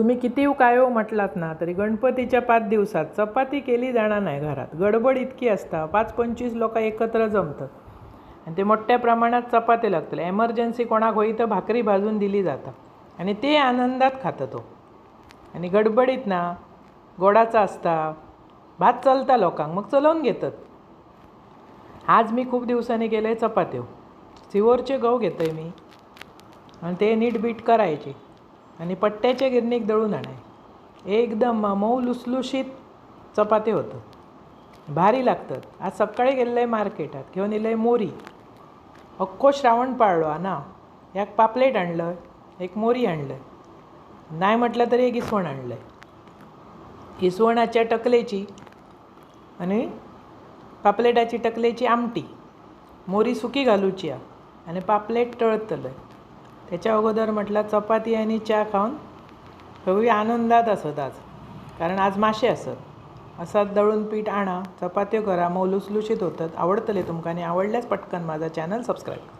तुम्ही किती उकायो म्हटलात ना तरी गणपतीच्या पाच दिवसात चपाती केली जाणार नाही घरात. गडबड इतकी असता पाच पंचवीस लोक एकत्र जमतात आणि ते मोठ्या प्रमाणात चपाती लागतले. एमर्जन्सी कोणाक होई तर भाकरी भाजून दिली जाता आणि ते आनंदात खातं तो. आणि गडबडीत ना गोडाचा असता भात चलता लोकांक मग चलवून घेतात. आज मी खूप दिवसांनी केले चपात्यो. चिवोरचे गहू घेतोय मी. आणि ते नीट बीट करायचे. आणि पट्ट्याच्या गिरणीक दळून आणाय. एकदम मऊ लुसलुशीत चपाती होतं. भारी लागतात. आज सकाळी गेलं मार्केटात. घेऊन येलं मोरी. अख्खो श्रावण पाळलो. ना एक पापलेट आणलं एक मोरी आणलं. नाही म्हटलं तरी एक इसवण आणलं इसवणाच्या टकलेची आणि पापलेटाची टकलेची आमटी. मोरी सुकी घालूची आणि पापलेट तळतलं त्याच्या अगोदर म्हटलं चपाती आणि च्या खाऊन सगळी आनंदात असत आज. कारण आज मासे असत. असाच दळून पीठ आणा चपात्यो करा मौलुसलुशीत होतात आवडतले तुमकां आनी आवडल्याच पटकन माझा चॅनल सबस्क्राईब करा.